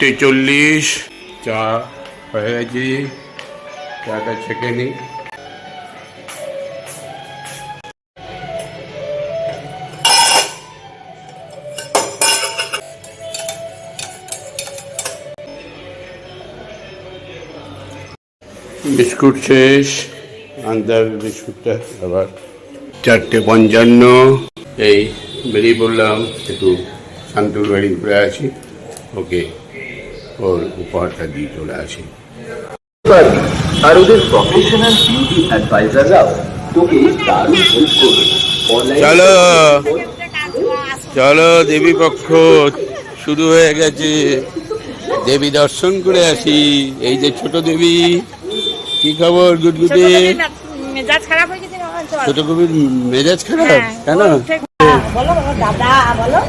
চারটে চল্লিশ চা হয়ে গেছি। চাটা ছেঁকে নিই বিস্কুট শেষ। হবে বিস্কুটটা আবার চারটে পঞ্চান্ন। এই বেরিয়ে পড়লাম। একটু শান্তুর বাড়ি ঘুরে আছি ওকে। ওর উপহারটা দিয়ে চলে আসি। আর ওদের প্রফেশনাল বিউটি অ্যাডভাইজাররাও তোকে দারুণ হেল্প করবে। চলো। চলো দেবী পক্ষ শুরু হয়ে গেছে। দেবী দর্শন করে আসি। এই যে ছোট দেবী কি খবর গুডগুডি? মেজাজ খারাপ হয়ে গেছে ছোট কবির মেজাজ খারাপ? হ্যাঁ, কেন? বলো দাদা। বলো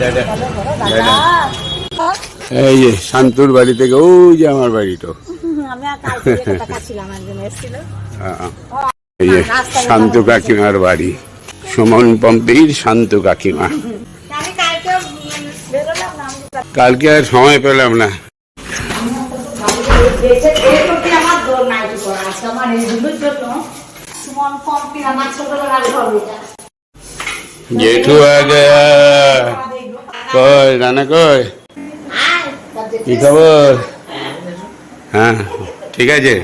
দাদা। এই যে শান্তুর বাড়ি থেকে ওই যে আমার বাড়ি তো আমি আর কালকে একটা টাকা ছিলাম একজন এসেছিল। আহ, এই যে শান্ত কাকিমার বাড়ি সুমন পম্পির শান্ত কাকিমা। কালকে আর সময় পেলাম না। জেঠু আ গয়া কই রানা দেখে- কি খবর? হ্যাঁ ঠিক আছে।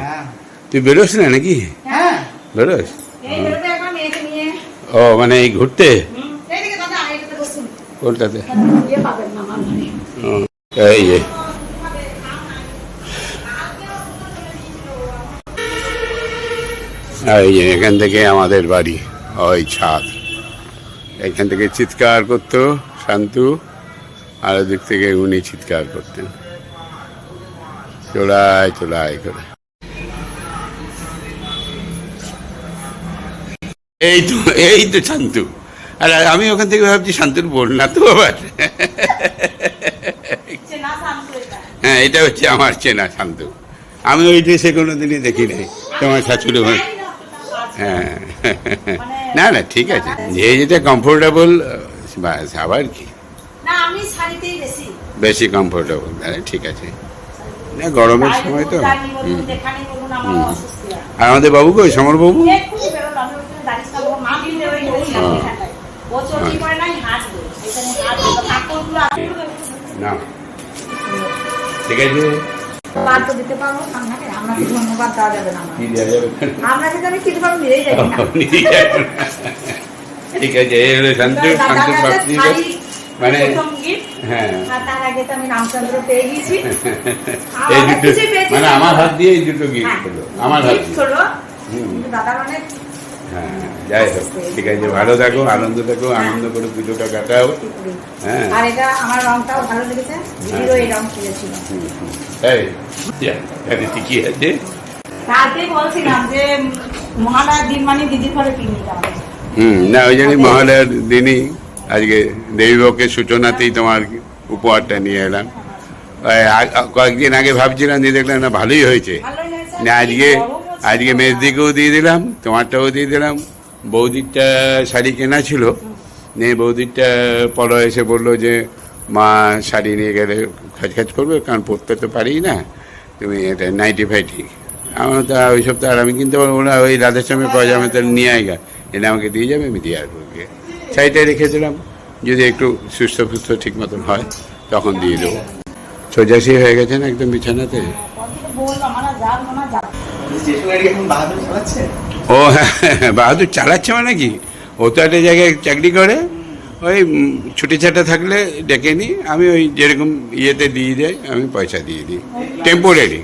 তুই বেরোস না নাকি? হ্যাঁ। বেরোস? ও মানে এই ঘুরতে? হুম, এইদিকে দাদা এইদিকে বসুন। কোনটাতে? পাবেন না আমার ঘরে। ও, এই যে। এই যে এখান থেকে আমাদের বাড়ি। ওই ছাদ। এখান থেকে চিৎকার করতো শান্তু আর ওদিক থেকে উনি চিৎকার করতেন। চড়াই চড়াই করে। এই তো এই তো শান্তু। আর আমি ওখান থেকে ভাবছি শান্তুর বোন না তো আবার। হ্যাঁ এটা হচ্ছে আমার চেনা শান্ত। আমি ওই ড্রেসে কোনো দিনই দেখি নাই তোমার শাশুড়ি ভাই হ্যাঁ। না না ঠিক আছে। যে যেটা কমফোর্টেবল বাস আবার কি? বেশি। কমফোর্টেবল ঠিক আছে। গরমের সময় তো। আর আমাদের বাবু কই? সমর বাবু? ওই ওই কাপড়গুলো আসলে না। ঠিক আছে। না, না না। ঠিক আছে শান্ত শান্ত মানে আর তার আগে তো আমি রামচন্দ্র পেয়ে গেছি এই দুটো মানে আমার হাত দিয়ে এই দুটো গিফট হ্যাঁ, হলো। আমার হাত দিয়ে। হলো, হুম। দাদার অনেক হ্যাঁ যাই হোক ঠিক আছে ভালো থাকো আনন্দ থাকো আনন্দ করে পুজোটা কাটাও। হ্যাঁ। আর এটা আমার রংটাও ভালো লেগেছে। হিরো এই রং কিনেছিল। এই ঠিকই আছে। বলছিলাম যে মহালয়ার দিন মানে দিদির ঘরে পিকনিক হুম না ওই জন্যই মহালয়ার দিনই আজকে দেবীবকের সূচনাতেই তোমার উপহারটা নিয়ে এলাম। কয়েকদিন আগে ভাবছিলাম যে দেখলাম না, ভালোই হয়েছে। না, আজকে। আজকে মেজদিকেও দিয়ে দিলাম, তোমারটাও দিয়ে দিলাম। বৌদিরটা শাড়ি কেনা ছিল। নিয়ে বৌদিরটা পরে এসে বলল যে, মা শাড়ি নিয়ে গেলে খাজ খাজ করবে, কারণ পরতে তো পারি না। তুমি এটা নাইটি ফাইটি। আমার তো ওই সব তো আর আমি কিনতে পারব না, ওই রাধাশ্যামের পয়জামা তাহলে নিয়ে আয়গা এটা আমাকে দিয়ে যাবে, আমি দিয়ে আসব। ওকে শাড়িটা রেখেছিলাম। যদি একটু সুস্থ ফুস্থ ঠিক মতন হয় তখন দিয়ে দেবো। সোজাসি হয়ে গেছেন একদম বিছানাতে। ও হ্যাঁ হ্যাঁ, বাহাদুর চালাচ্ছে মানে কি? ও তো একটা জায়গায় চাকরি করে ওই ছুটি ছাটা থাকলে ডেকে নিই আমি ওই যেরকম ইয়েতে দিয়ে দেয় আমি পয়সা দিয়ে দিই। টেম্পোরারি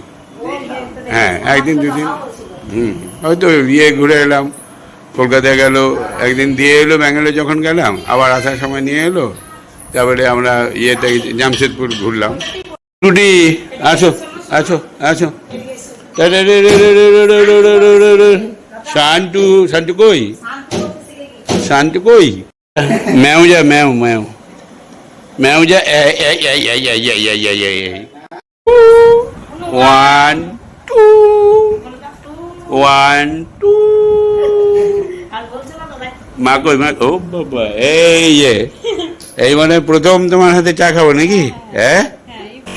হ্যাঁ একদিন দুদিন। হুম হয়তো ইয়ে ঘুরে এলাম। কলকাতায় গেল, একদিন দিয়ে এলো ব্যাঙ্গালোর, যখন গেলাম, আবার আসার সময় নিয়ে এলো, তারপরে আমরা ইয়েতে জামশেদপুর ঘুরলাম। টুটি আসো আসো আসো শান্টু শান্টু কই? শান্টু কই? ম্যাও যা ম্যাও ম্যাও ম্যাও যা ওয়ান টু ওয়ান টু মা কই মা ও বাবা এই যে। এই মানে প্রথম তোমার হাতে চা খাব নাকি? হ্যাঁ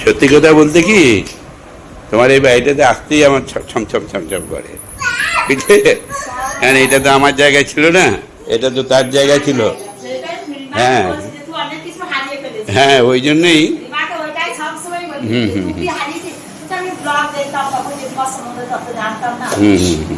সত্যি কথা বলতে কি তোমার এই বাড়িটাতে আসতেই আমার ছ- ছমছম ছমছম করে। বুঝলে? কারণ এটা তো আমার জায়গায় ছিল না এটা তো তার জায়গায় ছিল। হ্যাঁ। হ্যাঁ ওই জন্যই। হুম, হুম, হুম, হুম, হুম।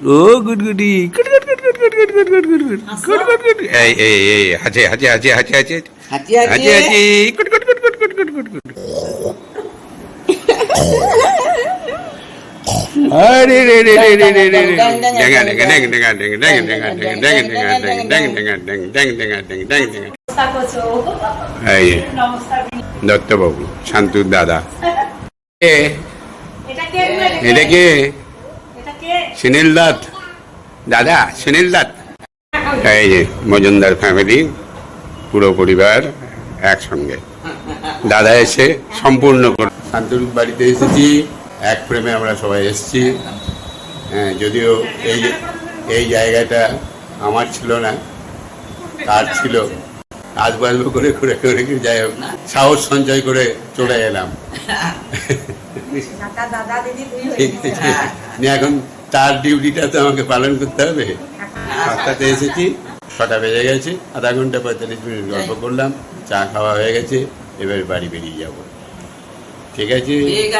ও গুডগুডি good good good good good good good good good good good good good এই এই এই আছে আছে আছে আছে আছে হাতি আছে হাতি আছে good good good good good good good good আরে রে রে রে রে রে রে রে ডেঙ্গা ডেঙ্গা ডেঙ্গা ডেঙ্গা ডেঙ্গা ডেঙ্গা ডেঙ্গা ডেঙ্গা ডেঙ্গা ডেঙ্গা ডেঙ্গা ডেঙ্গা ডেঙ্গা ডেঙ্গা ডেঙ্গা ডেঙ্গা ডেঙ্গা নমস্কার করছ এই যে নমস্কার দত্তবাবু শান্তুর দাদা এ এটা কে এটা কে এটা কে সুনীল দত্ত। দাদা সুনীল দত্ত। এই যে মজুমদার ফ্যামিলি পুরো পরিবার একসঙ্গে। দাদা এসে সম্পূর্ণ করে শান্তুর বাড়িতে এসেছি। এক প্রেমে আমরা সবাই এসেছি। হ্যাঁ যদিও এই এই জায়গাটা আমার ছিল না তার ছিল। আসব আসব করে করে করে যাই হোক সাহস সঞ্চয় করে চলে এলাম। হয়ে এখন তার ডিউটিটা তো আমাকে পালন করতে হবে। সাতটাতে এসেছি ছটা বেজে গেছে আধা ঘণ্টা পঁয়তাল্লিশ মিনিট গল্প করলাম চা খাওয়া হয়ে গেছে এবার বাড়ি বেরিয়ে যাব। ঠিক আছে? ঠিক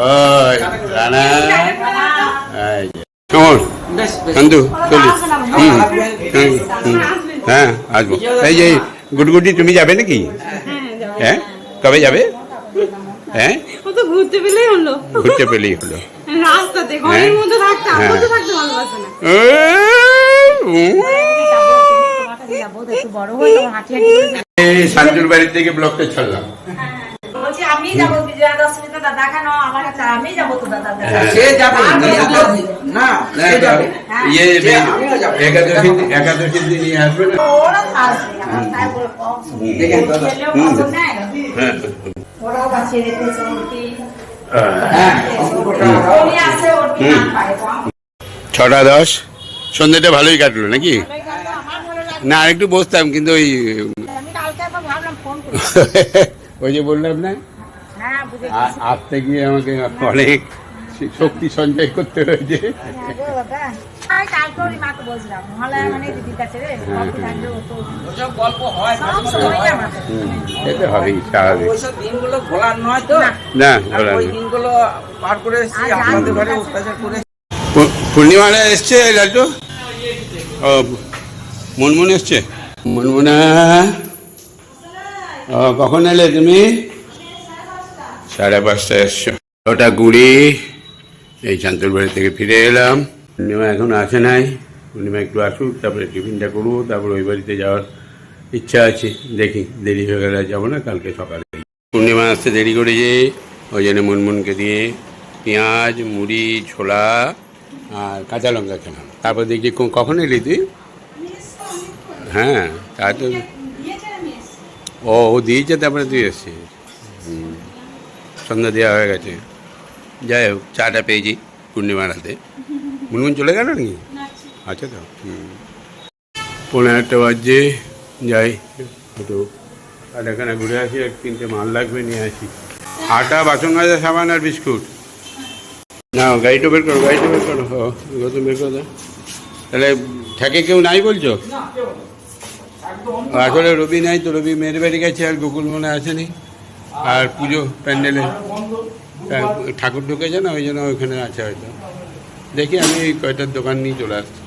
ওই রানা। চন্দু চলি। হুম হুম, হুম। হ্যাঁ আসব। এই যে গুডগুডি তুমি যাবে নাকি? হ্যাঁ কবে যাবে? হ্যাঁ? ও তো ঘুরতে পেলেই হলো। ঘুরতে পেলেই হলো। রাস্তাতে ঘরের হ্যাঁ? মধ্যে থাকতে আমরা হ্যাঁ। তো থাকতে ভালোবাসে না। সঞ্জুর বাড়ির থেকে ব্লকটা ছাড়লাম। আমি যাব বিজয়া দশমীতে দাদা হ্যাঁ। ইয়ে, দিন নিয়ে আসবে ওরাও বাঁচিয়ে ছটা দশ। সন্ধ্যেটা ভালোই কাটলো নাকি? না আরেকটু বসতাম, কিন্তু ওই ওই যে বললাম না আসতে গিয়ে আমাকে অনেক শক্তি সঞ্চয় করতে হয়েছে। মাকে বলছিলাম মহলে মানে দিদির কাছে রে কফি থাকলে ও তো ওসব গল্প হয় সব মাঝে মাঝে সময়। আমার হুম, এটা হবেই স্বাভাবিক। ওইসব দিনগুলো ভোলার নয় তো? না। আর ওই দিনগুলো পার করে এসেছি আপনাদের ঘরে অত্যাচার করে পূর্ণিমারা এসছে লালটু ও মুনমুন এসছে? মুনমুনা? কখন এলে তুমি? সাড়ে পাঁচটা এসছো। ওটা গুড়ি এই চান্তর বাড়ি থেকে ফিরে এলাম। পূর্ণিমা এখন আসে নাই। পূর্ণিমা একটু আসুক, তারপরে টিফিনটা করব, তারপরে ওই বাড়িতে যাওয়ার ইচ্ছা আছে। দেখি, দেরি হয়ে গেলে যাব না, কালকে সকালে। পূর্ণিমা আসতে দেরি করে করেছে, ওই জন্য মুনমুনকে দিয়ে পেঁয়াজ, মুড়ি, ছোলা আর কাঁচা লঙ্কা খেলাম। তারপর দেখছি ক- কখন এলি তুই? হ্যাঁ তা তো ও ও দিয়েছে, তারপরে তুই এসছিস। সন্ধ্যা দেওয়া হয়ে গেছে। যাই হোক, চাটা পেয়েছি পূর্ণিমার হাতে। মুনমুন চলে গেল নাকি? আচ্ছা তো হুম। পনেরো একটা বাজছে, যাই। একটু আটাখানা ঘুরে আসি, এক তিনটে মাল লাগবে, নিয়ে আসি। আটা, বাসন মাজা, সাবান আর বিস্কুট। না গাড়িটা বের করো, গাড়িটা বের করো। গত বের করো। তাহলে ঠেকে কেউ নাই বলছো? আসলে রবি নাই তো, রবি মেয়ের বাড়ি গেছে আর গোকুল মনে আসেনি। আর পুজো প্যান্ডেলে ঠাকুর ঢুকেছে না, ওই জন্য ওইখানে আছে হয়তো। দেখি আমি এই কয়টার দোকান নিয়ে চলে আসছি।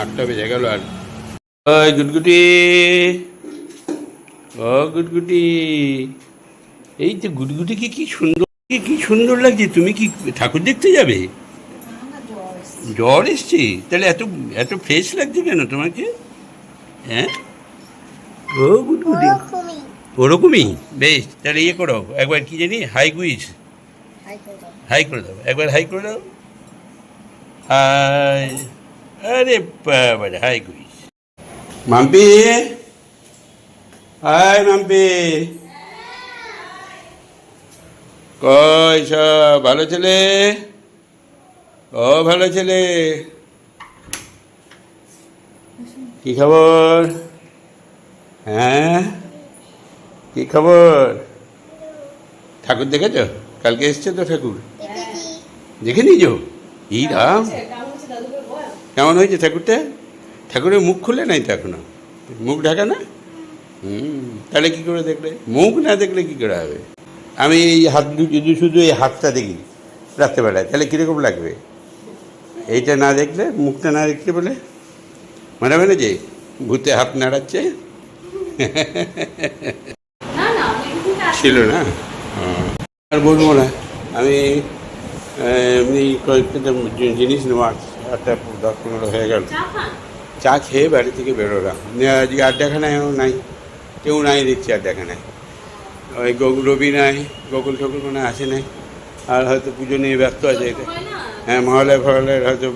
আটটা বেজে গেল আর। ওই গুটগুটি ও গুটগুটি এই তো গুটগুটিকে কি সুন্দর কি সুন্দর লাগছে তুমি কি ঠাকুর দেখতে যাবে? জ্বর এসছে। তাহলে এত এত ফ্রেশ লাগছে কেন তোমাকে? হ্যাঁ? ও গুডগুডি ওরকমই। বেশ তাহলে ইয়ে করো একবার কি জানি হাই কুইজ হাই করে দাও। একবার হাই করে দাও। হাই আরে বাবারে hi quiz Mampi hi Mampi কই সব ভালো ছেলে ও ভালো ছেলে কি খবর হ্যাঁ কি খবর ঠাকুর দেখেছ কালকে এসছে তো ঠাকুর দেখে নিজ রাম। কেমন হয়েছে? ঠাকুরটা? ঠাকুরের মুখ খুলে নাই তো এখনও। মুখ ঢাকা না? হুম তাহলে কি করে দেখলে? মুখ না দেখলে কি করে হবে? আমি এই হাত যদি শুধু এই হাতটা দেখি রাত্রেবেলায় তাহলে কীরকম লাগবে? এইটা না দেখলে মুখটা না দেখতে বলে? মনে হয় না যে ভূতে হাত নাড়াচ্ছে। ছিল না। আর বলব না। আমি এমনি কয়েকটা জিনিস নেওয়া আটটা দশ পনেরো হয়ে গেল। চা খেয়ে বাড়ি থেকে বেরোলাম। আজকে আড্ডাখানায়ও নাই কেউ নাই দেখছি আড্ডাখানায়। ওই গোকুল রবি নাই গোকুল ঠকুল মানে আসে নাই। আর হয়তো পুজো নিয়ে ব্যস্ত আছে। এটা হ্যাঁ মহালয় ফহালয়ের হয়তো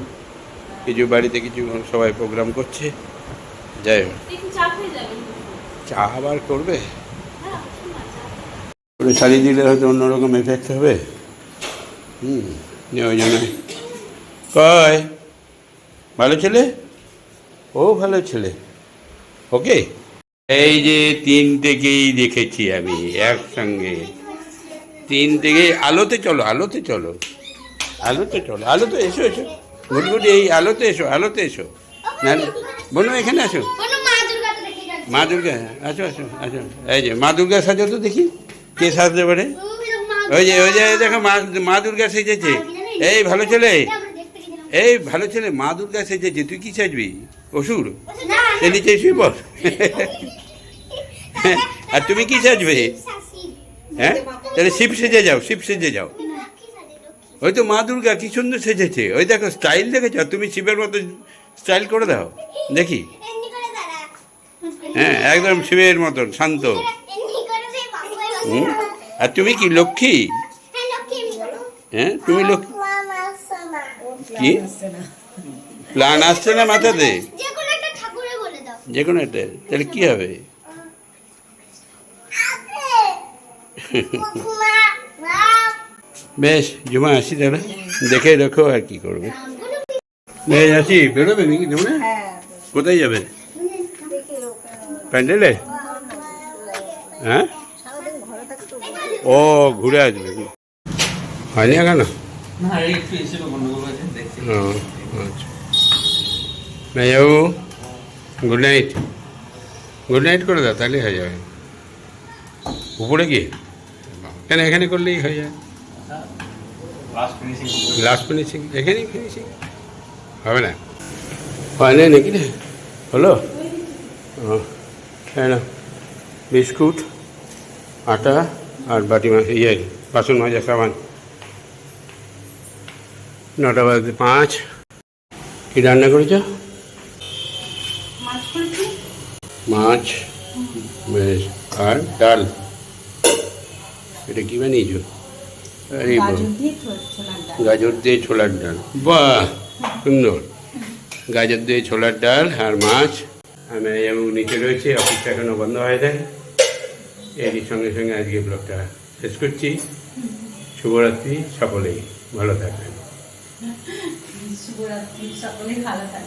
কিছু বাড়িতে কিছু সবাই প্রোগ্রাম করছে। যাই হোক। চা আবার করবে? হ্যাঁ, শাড়ি দিলে হয়তো অন্যরকম এফেক্ট হবে। হুম ওই জন্য কয় ভালো ছেলে ও ভালো ছেলে ওকে এই যে তিন থেকেই দেখেছি আমি একসঙ্গে। তিন থেকে আলোতে চলো আলোতে চলো। আলোতে চলো আলোতে এসো এসো। গুডগুডি এই আলোতে এসো আলোতে এসো। না বোনো এখানে আসো। মা দুর্গা আসো আসো আসো। এই যে মা দুর্গা সাজো তো দেখি। কে সাজতে পারে? ওই যে ওই যে দেখো মা মা দুর্গা সেজেছে। এই ভালো ছেলে। এই ভালো ছেলে মা দুর্গা সেজেছে। তুই কি সাজবি? অসুর? এ নিচে শুয়ে পর আর তুমি কি সাজবে? হ্যাঁ? তাহলে শিব সেজে যাও শিব সেজে যাও। ওই তো মা দুর্গা কি সুন্দর সেজেছে। ওই দেখো স্টাইল দেখেছ? তুমি শিবের মতো স্টাইল করে দাও। দেখি। হ্যাঁ একদম শিবের মতন শান্ত। হুম? আর তুমি কি লক্ষ্মী? হ্যাঁ তুমি লক্ষ্মী? কি? প্লান আসছে না মাথাতে? যে কোনো একটা যে কোনো তাহলে কি হবে? বেশ জমা আসি তাহলে। দেখে রাখো আর কি করবে। বেশ আসি বেরোবে নাকি তোমরা কোথায় যাবে? প্যান্ডেলে? হ্যাঁ? ও ঘুরে আসবে। হয়নি কেন মেয়াবু গুড নাইট গুড নাইট করে দাও তাহলেই হয়ে যাবে। উপরে গিয়ে? কেন এখানে করলেই হয়ে যায় লাস্ট ফিনিশিং এখানেই ফিনিশিং হবে না? হয় না নাকি? রে হলো হ্যাঁ বিস্কুট আটা। আর বাটি ইয়ে বাসন মাজা সাবান। নটা বাজে পাঁচ। কী রান্না করেছ? মাছ বেশ। আর ডাল। এটা কী বানিয়েছো? আরে। গাজর দিয়ে ছোলার ডাল। বাহ! সুন্দর। গাজর দিয়ে ছোলার ডাল আর মাছ। আমি নিচে রয়েছে অফিসটা এখনও বন্ধ হয়ে যায় এরই সঙ্গে সঙ্গে আজকে ব্লগটা শেষ করছি। শুভরাত্রি, সকলেই ভালো থাকবেন। শুভরাত্রি, সকলেই ভালো থাকবেন।